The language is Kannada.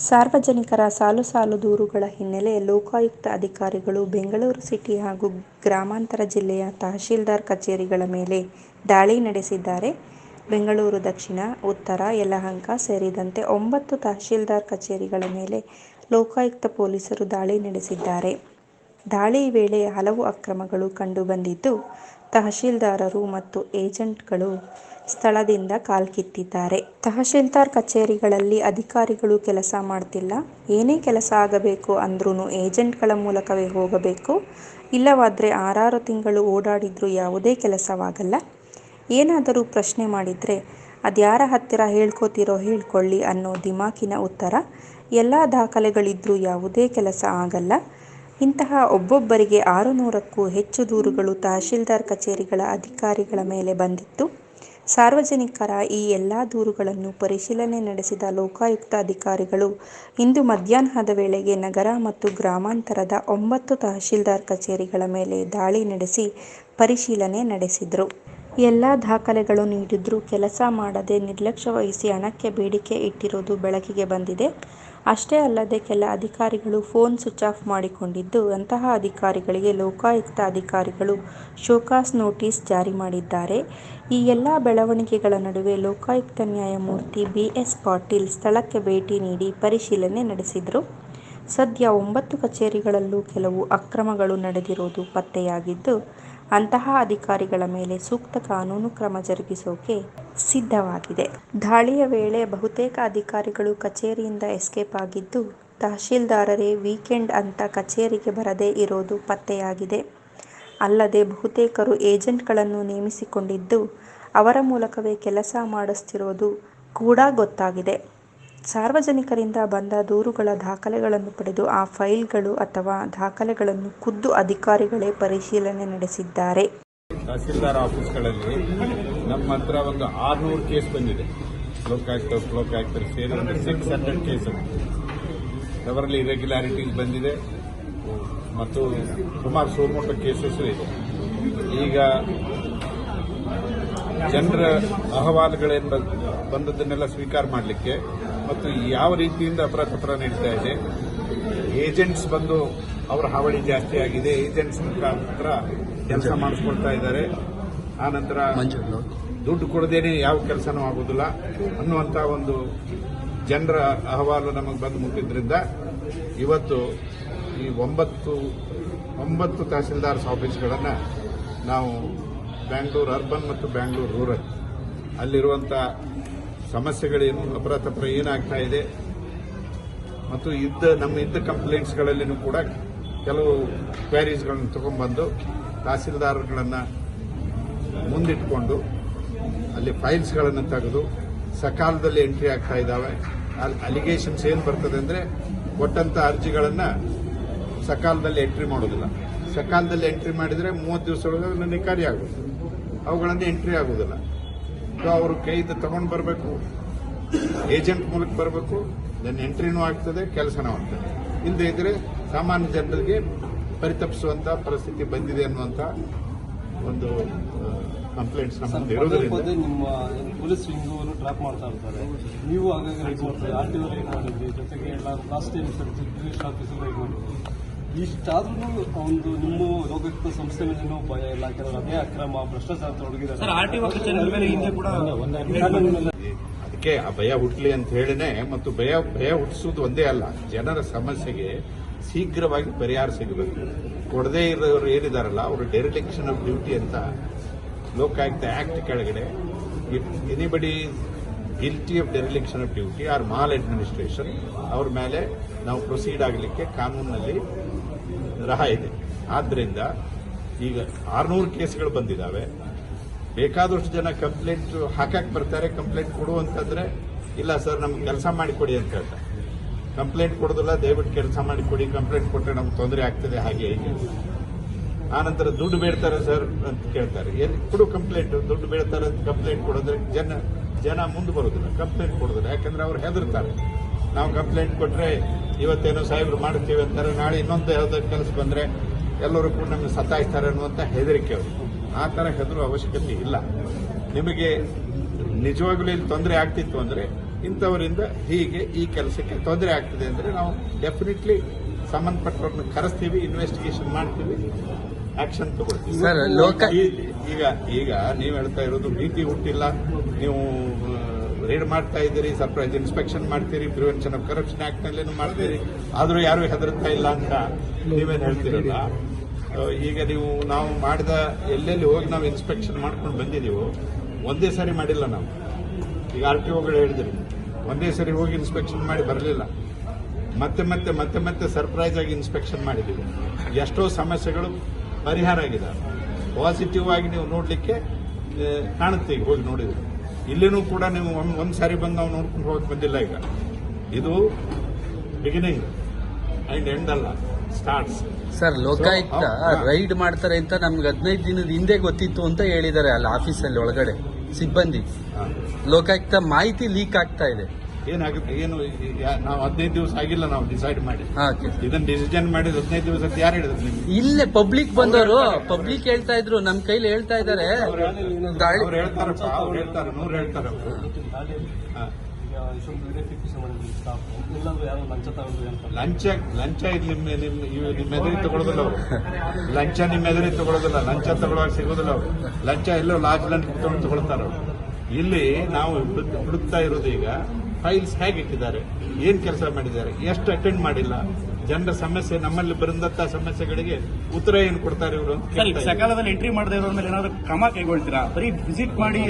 ಸಾರ್ವಜನಿಕರ ಸಾಲು ಸಾಲು ದೂರುಗಳ ಹಿನ್ನೆಲೆ ಲೋಕಾಯುಕ್ತ ಅಧಿಕಾರಿಗಳು ಬೆಂಗಳೂರು ಸಿಟಿ ಹಾಗೂ ಗ್ರಾಮಾಂತರ ಜಿಲ್ಲೆಯ ತಹಶೀಲ್ದಾರ್ ಕಚೇರಿಗಳ ಮೇಲೆ ದಾಳಿ ನಡೆಸಿದ್ದಾರೆ. ಬೆಂಗಳೂರು ದಕ್ಷಿಣ, ಉತ್ತರ, ಯಲಹಂಕ ಸೇರಿದಂತೆ ಒಂಬತ್ತು ತಹಶೀಲ್ದಾರ್ ಕಚೇರಿಗಳ ಮೇಲೆ ಲೋಕಾಯುಕ್ತ ಪೊಲೀಸರು ದಾಳಿ ನಡೆಸಿದ್ದಾರೆ. ದಾಳಿ ವೇಳೆ ಹಲವು ಅಕ್ರಮಗಳು ಕಂಡು ಬಂದಿದ್ದು, ತಹಶೀಲ್ದಾರರು ಮತ್ತು ಏಜೆಂಟ್ಗಳು ಸ್ಥಳದಿಂದ ಕಾಲ್ಕಿತ್ತಿದ್ದಾರೆ. ತಹಶೀಲ್ದಾರ್ ಕಚೇರಿಗಳಲ್ಲಿ ಅಧಿಕಾರಿಗಳು ಕೆಲಸ ಮಾಡ್ತಿಲ್ಲ. ಏನೇ ಕೆಲಸ ಆಗಬೇಕು ಅಂದ್ರೂ ಏಜೆಂಟ್ಗಳ ಮೂಲಕವೇ ಹೋಗಬೇಕು. ಇಲ್ಲವಾದ್ರೆ ಆರಾರು ತಿಂಗಳು ಓಡಾಡಿದ್ರೂ ಯಾವುದೇ ಕೆಲಸವಾಗಲ್ಲ. ಏನಾದರೂ ಪ್ರಶ್ನೆ ಮಾಡಿದ್ರೆ, ಅದ್ಯಾರ ಹತ್ತಿರ ಹೇಳ್ಕೋತಿರೋ ಹೇಳ್ಕೊಳ್ಳಿ ಅನ್ನೋ ದಿಮಾಕಿನ ಉತ್ತರ. ಎಲ್ಲಾ ದಾಖಲೆಗಳಿದ್ರೂ ಯಾವುದೇ ಕೆಲಸ ಆಗಲ್ಲ. ಇಂತಹ ಒಬ್ಬೊಬ್ಬರಿಗೆ ಆರು ನೂರಕ್ಕೂ ಹೆಚ್ಚು ದೂರುಗಳು ತಹಶೀಲ್ದಾರ್ ಕಚೇರಿಗಳ ಅಧಿಕಾರಿಗಳ ಮೇಲೆ ಬಂದಿತ್ತು. ಸಾರ್ವಜನಿಕರ ಈ ಎಲ್ಲ ದೂರುಗಳನ್ನು ಪರಿಶೀಲನೆ ನಡೆಸಿದ ಲೋಕಾಯುಕ್ತ ಅಧಿಕಾರಿಗಳು, ಇಂದು ಮಧ್ಯಾಹ್ನದ ವೇಳೆಗೆ ನಗರ ಮತ್ತು ಗ್ರಾಮಾಂತರದ ಒಂಬತ್ತು ತಹಶೀಲ್ದಾರ್ ಕಚೇರಿಗಳ ಮೇಲೆ ದಾಳಿ ನಡೆಸಿ ಪರಿಶೀಲನೆ ನಡೆಸಿದ್ರು. ಎಲ್ಲಾ ದಾಖಲೆಗಳು ನೀಡಿದ್ರೂ ಕೆಲಸ ಮಾಡದೆ ನಿರ್ಲಕ್ಷ್ಯ ವಹಿಸಿ ಹಣಕ್ಕೆ ಬೇಡಿಕೆ ಇಟ್ಟಿರೋದು ಬೆಳಕಿಗೆ ಬಂದಿದೆ. ಅಷ್ಟೇ ಅಲ್ಲದೆ ಕೆಲ ಅಧಿಕಾರಿಗಳು ಫೋನ್ ಸ್ವಿಚ್ ಆಫ್ ಮಾಡಿಕೊಂಡಿದ್ದು, ಅಂತಹ ಅಧಿಕಾರಿಗಳಿಗೆ ಲೋಕಾಯುಕ್ತ ಅಧಿಕಾರಿಗಳು ಶೋಕಾಸ್ ನೋಟಿಸ್ ಜಾರಿ ಮಾಡಿದ್ದಾರೆ. ಈ ಎಲ್ಲ ಬೆಳವಣಿಗೆಗಳ ನಡುವೆ ಲೋಕಾಯುಕ್ತ ನ್ಯಾಯಮೂರ್ತಿ ಬಿ. ಎಸ್. ಪಾಟೀಲ್ ಸ್ಥಳಕ್ಕೆ ಭೇಟಿ ನೀಡಿ ಪರಿಶೀಲನೆ ನಡೆಸಿದ್ರು. ಸದ್ಯ ಒಂಬತ್ತು ಕಚೇರಿಗಳಲ್ಲೂ ಕೆಲವು ಅಕ್ರಮಗಳು ನಡೆದಿರೋದು ಪತ್ತೆಯಾಗಿದ್ದು, ಅಂತಹ ಅಧಿಕಾರಿಗಳ ಮೇಲೆ ಸೂಕ್ತ ಕಾನೂನು ಕ್ರಮ ಜರುಗಿಸೋಕೆ ಸಿದ್ಧವಾಗಿದೆ. ದಾಳಿಯ ವೇಳೆ ಬಹುತೇಕ ಅಧಿಕಾರಿಗಳು ಕಚೇರಿಯಿಂದ ಎಸ್ಕೇಪ್ ಆಗಿದ್ದು, ತಹಶೀಲ್ದಾರರೇ ವೀಕೆಂಡ್ ಅಂತ ಕಚೇರಿಗೆ ಬರದೇ ಇರೋದು ಪತ್ತೆಯಾಗಿದೆ. ಅಲ್ಲದೆ ಬಹುತೇಕರು ಏಜೆಂಟ್ಗಳನ್ನು ನೇಮಿಸಿಕೊಂಡಿದ್ದು, ಅವರ ಮೂಲಕವೇ ಕೆಲಸ ಮಾಡಿಸ್ತಿರೋದು ಕೂಡ ಗೊತ್ತಾಗಿದೆ. ಸಾರ್ವಜನಿಕರಿಂದ ಬಂದ ದೂರುಗಳ ದಾಖಲೆಗಳನ್ನು ಪಡೆದು ಆ ಫೈಲ್ಗಳು ಅಥವಾ ದಾಖಲೆಗಳನ್ನು ಖುದ್ದು ಅಧಿಕಾರಿಗಳೇ ಪರಿಶೀಲನೆ ನಡೆಸಿದ್ದಾರೆ. ತಹಸೀಲ್ದಾರ್ ಆಫೀಸ್ಗಳಲ್ಲಿ ನಮ್ಮ ಹತ್ರ ಒಂದು ಆರ್ನೂರು ಕೇಸ್ ಬಂದಿದೆ. ಲೋಕಾಯುಕ್ತರು ಲೋಕಾಯುಕ್ತರು ಸೇರಿ ಸಿಕ್ಸ್ ಹಂಡ್ರೆಡ್ ಕೇಸ್ ಅದರಲ್ಲಿ ಇರೆಗ್ಯುಲಾರಿಟೀಸ್ ಬಂದಿದೆ. ಮತ್ತು ಸುಮಾರು ಸೋಮೋಟ ಕೇಸಸ್ ಇದೆ. ಈಗ ಜನರ ಅಹವಾಲುಗಳೇನು ಬಂದದ್ದನ್ನೆಲ್ಲ ಸ್ವೀಕಾರ ಮಾಡಲಿಕ್ಕೆ ಮತ್ತು ಯಾವ ರೀತಿಯಿಂದ ಅಪರಾಧ ನಡೀತಾ ಇದೆ? ಏಜೆಂಟ್ಸ್ ಬಂದು ಅವರ ಹಾವಳಿ ಜಾಸ್ತಿ ಆಗಿದೆ. ಏಜೆಂಟ್ಸ್ ಮುಖಾಂತರ ಕೆಲಸ ಮಾಡಿಸ್ಕೊಳ್ತಾ ಇದ್ದಾರೆ. ಆ ನಂತರ ದುಡ್ಡು ಕೊಡದೇನೆ ಯಾವ ಕೆಲಸನೂ ಆಗೋದಿಲ್ಲ ಅನ್ನುವಂತ ಒಂದು ಜನರ ಅಹವಾಲು ನಮಗೆ ಬಂದು ಮುಟ್ಟಿದ್ರಿಂದ ಇವತ್ತು ಈ ಒಂಬತ್ತು ಒಂಬತ್ತು ತಹಸೀಲ್ದಾರ್ಸ್ ಆಫೀಸ್ಗಳನ್ನು ನಾವು ಬ್ಯಾಂಗ್ಳೂರು ಅರ್ಬನ್ ಮತ್ತು ಬ್ಯಾಂಗ್ಳೂರು ರೂರಲ್ ಅಲ್ಲಿರುವಂಥ ಸಮಸ್ಯೆಗಳೇನು ಅಪರಾಧ ಏನಾಗ್ತಾ ಇದೆ? ಮತ್ತು ಇದ್ದ, ನಮ್ಮ ಇದ್ದ ಕಂಪ್ಲೇಂಟ್ಸ್ಗಳಲ್ಲಿನೂ ಕೂಡ ಕೆಲವು ಕ್ವಾರೀಸ್ಗಳನ್ನು ತಗೊಂಡ್ಬಂದು ತಹಸೀಲ್ದಾರ್ಗಳನ್ನು ಮುಂದಿಟ್ಕೊಂಡು ಅಲ್ಲಿ ಫೈಲ್ಸ್ಗಳನ್ನು ತೆಗೆದು ಸಕಾಲದಲ್ಲಿ ಎಂಟ್ರಿ ಆಗ್ತಾ ಇದ್ದಾವೆ. ಅಲಿಗೇಷನ್ಸ್ ಏನು ಬರ್ತದೆ ಅಂದರೆ ಕೊಟ್ಟಂತ ಅರ್ಜಿಗಳನ್ನು ಸಕಾಲದಲ್ಲಿ ಎಂಟ್ರಿ ಮಾಡೋದಿಲ್ಲ. ಸಕಾಲದಲ್ಲಿ ಎಂಟ್ರಿ ಮಾಡಿದರೆ ಮೂವತ್ತು ದಿವಸದೊಳಗೆ ನಿಕಾರಿ ಆಗುತ್ತೆ ಅವುಗಳನ್ನು ಎಂಟ್ರಿ ಆಗುವುದಿಲ್ಲ ಸೊ ಅವರು ಕೈಯಿಂದ ತಗೊಂಡು ಬರಬೇಕು. ಏಜೆಂಟ್ ಮೂಲಕ ಬರಬೇಕು. ದೆನ್ ಎಂಟ್ರಿನೂ ಆಗ್ತದೆ, ಕೆಲಸನೂ ಆಗ್ತದೆ. ಇಲ್ಲದೆ ಇದ್ರೆ ಸಾಮಾನ್ಯ ಜನರಿಗೆ ಪರಿತಪಿಸುವಂತ ಪರಿಸ್ಥಿತಿ ಬಂದಿದೆ ಅನ್ನುವಂತ ಒಂದು ಕಂಪ್ಲೇಂಟ್ಸ್ ನಮ್ಮ ನಿಮ್ಮ ಪೊಲೀಸ್ ವಿಂಗು ಟ್ರ್ಯಾಪ್ ಮಾಡ್ತಾ ಇರ್ತಾರೆ ನೀವು ಹಾಗಾಗಿ ರೈಡ್ ಮಾಡ್ತಾರೆ ಆರ್ ಜೊತೆಗೆ ಲಾಸ್ಟ್ ಟೈಮ್ ರೈಡ್ ಮಾಡಿದ್ರಿ ಇಷ್ಟಾದ್ರೂ ಒಂದು ನಿಮ್ಮ ಲೋಕಾಯುಕ್ತ ಸಂಸ್ಥೆ ಭಯ ಇಲ್ಲ ಕೆಲವರು ಅದೇ ಅಕ್ರಮ ಭ್ರಷ್ಟಾಚಾರ ತೊಡಗಿದ್ದಾರೆ ಅದಕ್ಕೆ ಆ ಭಯ ಹುಟ್ಟಲಿ ಅಂತ ಹೇಳಿನೇ ಮತ್ತು ಭಯ ಭಯ ಹುಟ್ಟಿಸುವುದು ಒಂದೇ ಅಲ್ಲ. ಜನರ ಸಮಸ್ಯೆಗೆ ಶೀಘ್ರವಾಗಿ ಪರಿಹಾರ ಸಿಗಬೇಕು. ಕೊಡದೇ ಇರೋರು ಏನಿದಾರಲ್ಲ ಅವರು ಡೈರೆಕ್ಷನ್ ಆಫ್ ಡ್ಯೂಟಿ ಅಂತ ಲೋಕಾಯುಕ್ತ ಆಕ್ಟ್ ಕೆಳಗಡೆ anybody guilty of dereliction of duty or maladministration ಅವ್ರ ಮೇಲೆ ನಾವು ಪ್ರೊಸೀಡ್ ಆಗಲಿಕ್ಕೆ ಕಾನೂನಿನಲ್ಲಿ ರಹ ಇದೆ. ಆದ್ದರಿಂದ ಈಗ ಆರ್ನೂರು ಕೇಸ್ಗಳು ಬಂದಿದ್ದಾವೆ ಬೇಕಾದಷ್ಟು ಜನ ಕಂಪ್ಲೇಂಟ್ ಹಾಕಕ್ ಬರ್ತಾರೆ, ಕಂಪ್ಲೇಂಟ್ ಕೊಡು ಅಂತಂದ್ರೆ, ಇಲ್ಲ ಸರ್, ನಮ್ಗೆ ಕೆಲಸ ಮಾಡಿಕೊಡಿ ಅಂತ ಹೇಳ್ತಾರೆ ಕಂಪ್ಲೇಂಟ್ ಕೊಡೋದಿಲ್ಲ, ದಯವಿಟ್ಟು ಕೆಲಸ ಮಾಡಿಕೊಡಿ ಕಂಪ್ಲೇಂಟ್ ಕೊಟ್ಟರೆ ನಮ್ಗೆ ತೊಂದರೆ ಆಗ್ತದೆ, ಹಾಗೆ ಹೀಗೆ. ಆನಂತರ ದುಡ್ಡು ಬೇಡ್ತಾರೆ ಸರ್ ಅಂತ ಕೇಳ್ತಾರೆ. ಎಲ್ಲಿ ಕೊಡು ಕಂಪ್ಲೇಂಟ್, ದುಡ್ಡು ಬೇಡ್ತಾರೆ ಅಂತ ಕಂಪ್ಲೇಂಟ್ ಕೊಡೋದ್ರೆ ಜನ ಜನ ಮುಂದೆ ಬರೋದಿಲ್ಲ, ಕಂಪ್ಲೇಂಟ್ ಕೊಡೋದಿಲ್ಲ. ಯಾಕಂದ್ರೆ ಅವ್ರು ಹೆದರ್ತಾರೆ. ನಾವು ಕಂಪ್ಲೇಂಟ್ ಕೊಟ್ರೆ ಇವತ್ತೇನೋ ಸಾಹೇಬ್ರು ಮಾಡ್ತೀವಿ ಅಂತಾರೆ ನಾಳೆ ಇನ್ನೊಂದು ಯಾವುದೋ ಕೆಲಸ ಬಂದ್ರೆ ಎಲ್ಲರೂ ಕೂಡ ನಮಗೆ ಸತಾಯಿಸ್ತಾರೆ ಅನ್ನುವಂಥ ಹೆದರಿಕೆ ಅವರು. ಆ ಥರ ಹೆದರು ಅವಶ್ಯಕತೆ ಇಲ್ಲ. ನಿಮಗೆ ನಿಜವಾಗ್ಲೂ ಇಲ್ಲಿ ತೊಂದರೆ ಆಗ್ತಿತ್ತು ಅಂದ್ರೆ ಇಂಥವರಿಂದ ಹೀಗೆ ಈ ಕೆಲಸಕ್ಕೆ ತೊಂದರೆ ಆಗ್ತಿದೆ ಅಂದರೆ ನಾವು ಡೆಫಿನೆಟ್ಲಿ ಸಂಬಂಧಪಟ್ಟವ್ರನ್ನ ಕರೆಸ್ತೀವಿ ಇನ್ವೆಸ್ಟಿಗೇಷನ್ ಮಾಡ್ತೀವಿ ಆಕ್ಷನ್ ತಗೊಳ್ತೀವಿ. ಸರ್, ಈಗ ಈಗ ನೀವು ಹೇಳ್ತಾ ಇರೋದು ಭೀತಿ ಹುಟ್ಟಿಲ್ಲ ನೀವು ರೇಡ್ ಮಾಡ್ತಾ ಇದ್ದೀರಿ ಸರ್ಪ್ರೈಸ್ ಇನ್ಸ್ಪೆಕ್ಷನ್ ಮಾಡ್ತೀರಿ ಪ್ರಿವೆನ್ಷನ್ ಆಫ್ ಕರಪ್ಷನ್ ಆಕ್ಟ್ನಲ್ಲಿ ಮಾಡ್ತೀರಿ? ಆದ್ರೂ ಯಾರು ಹೆದರ್ತಾ ಇಲ್ಲ ಅಂತ ನೀವೇನು ಹೇಳ್ತೀರಲ್ಲ? ಈಗ ನೀವು ನಾವು ಮಾಡಿದ, ಎಲ್ಲೆಲ್ಲಿ ಹೋಗಿ ನಾವು ಇನ್ಸ್ಪೆಕ್ಷನ್ ಮಾಡ್ಕೊಂಡು ಬಂದಿದ್ದೀವೋ, ಒಂದೇ ಸಾರಿ ಮಾಡಿಲ್ಲ ನಾವು. ಈಗ ಆರ್ ಟಿ ಒಗಳು ಹೇಳಿದ್ರಿ. ಒಂದೇ ಸರಿ ಹೋಗಿ ಇನ್ಸ್ಪೆಕ್ಷನ್ ಮಾಡಿ ಬರಲಿಲ್ಲ. ಮತ್ತೆ ಮತ್ತೆ ಮತ್ತೆ ಮತ್ತೆ ಸರ್ಪ್ರೈಸ್ ಆಗಿ ಇನ್ಸ್ಪೆಕ್ಷನ್ ಮಾಡಿದ್ದೀವಿ. ಎಷ್ಟೋ ಸಮಸ್ಯೆಗಳು ಪರಿಹಾರ ಆಗಿದೆ. ಪಾಸಿಟಿವ್ ಆಗಿ ನೀವು ನೋಡಲಿಕ್ಕೆ ಕಾಣುತ್ತೆ ಈಗ ಹೋಗಿ ನೋಡಿದ್ರೆ. ಇಲ್ಲಿನೂ ಕೂಡ ನೀವು ಒಂದ್ ಸಾರಿ ಬಂದು ನಾವು ನೋಡ್ಕೊಂಡು ಹೋಗಕ್ಕೆ ಬಂದಿಲ್ಲ ಈಗ. ಇದು ಬಿಗಿನಿಂಗ್ ಅಂಡ್ ಎಂಡ್ ಅಲ್ಲ ಸ್ಟಾರ್ಟ್ಸ್ ಸರ್ ಲೋಕಾಯುಕ್ತ ರೈಡ್ ಮಾಡ್ತಾರೆ ಅಂತ ನಮ್ಗೆ ಹದಿನೈದು ದಿನದ ಹಿಂದೆ ಗೊತ್ತಿತ್ತು ಅಂತ ಹೇಳಿದ್ದಾರೆ ಅಲ್ಲಿ ಆಫೀಸಲ್ಲಿ ಒಳಗಡೆ ಸಿಬ್ಬಂದಿ. ಲೋಕಾಯುಕ್ತ ಮಾಹಿತಿ ಲೀಕ್ ಆಗ್ತಾ ಇದೆ. ಏನಾಗುತ್ತೆ ಏನು ನಾವು ಹದಿನೈದು ದಿವಸ ಆಗಿಲ್ಲ ನಾವು ಡಿಸೈಡ್ ಮಾಡಿ. ಇದನ್ನ ಡಿಸಿಷನ್ ಮಾಡಿದ ಹದಿನೈದು ದಿವಸ ಯಾರು ಹೇಳಿದ್ರು ನಿಮ್ಗೆ? ಇಲ್ಲೇ ಪಬ್ಲಿಕ್ ಬಂದವರು ಪಬ್ಲಿಕ್ ಹೇಳ್ತಾ ಇದ್ರು ನಮ್ ಕೈಲಿ ಹೇಳ್ತಾ ಇದಾರೆ. ಅವ್ರು ಹೇಳ್ತಾರಪ್ಪ ಅವ್ರು ಹೇಳ್ತಾರೆ ನೂರು ಹೇಳ್ತಾರೆ ಅವರು. ಲಂಚ ಲಂಚ ಇದು ನಿಮ್ಮ ನಿಮ್ಮ ನಿಮ್ಮ ಎದುರಿಗೆ ತಗೊಳ್ಳೋದಿಲ್ಲ ಅವರು. ಲಂಚ ನಿಮ್ಮ ಎದುರಿಗೆ ತಗೊಳ್ಳೋದಿಲ್ಲ ಲಂಚ ತಗೊಳ್ಳೋಕೆ ಸಿಗೋದಿಲ್ಲ ಅವರು. ಲಂಚ ಎಲ್ಲೋ ಲಾಜ್ ಲಂಚ್ ತಗೊಂಡು ತಗೊಳ್ತಾರ ಇಲ್ಲಿ ನಾವು ಹುಡುಕ್- ಹುಡುಕ್ತಾ ಇರೋದು ಈಗ ಫೈಲ್ಸ್ ಹೇಗೆ ಇಟ್ಟಿದ್ದಾರೆ ಏನ್ ಕೆಲಸ ಮಾಡಿದ್ದಾರೆ ಎಷ್ಟು ಅಟೆಂಡ್ ಮಾಡಿಲ್ಲ ಜನರ ಸಮಸ್ಯೆ ನಮ್ಮಲ್ಲಿ ಬರೆದಂತ ಸಮಸ್ಯೆಗಳಿಗೆ ಉತ್ತರ ಏನು ಕೊಡ್ತಾರೆ ಇವರು. ಸಕಾಲದಲ್ಲಿ ಎಂಟ್ರಿ ಮಾಡದೇ ಇರೋದ್ರ ಮೇಲೆ ಏನಾದ್ರು ಕ್ರಮ ಕೈಗೊಳ್ತೀರಾ ಬರೀ ವಿಸಿಟ್ ಮಾಡಿ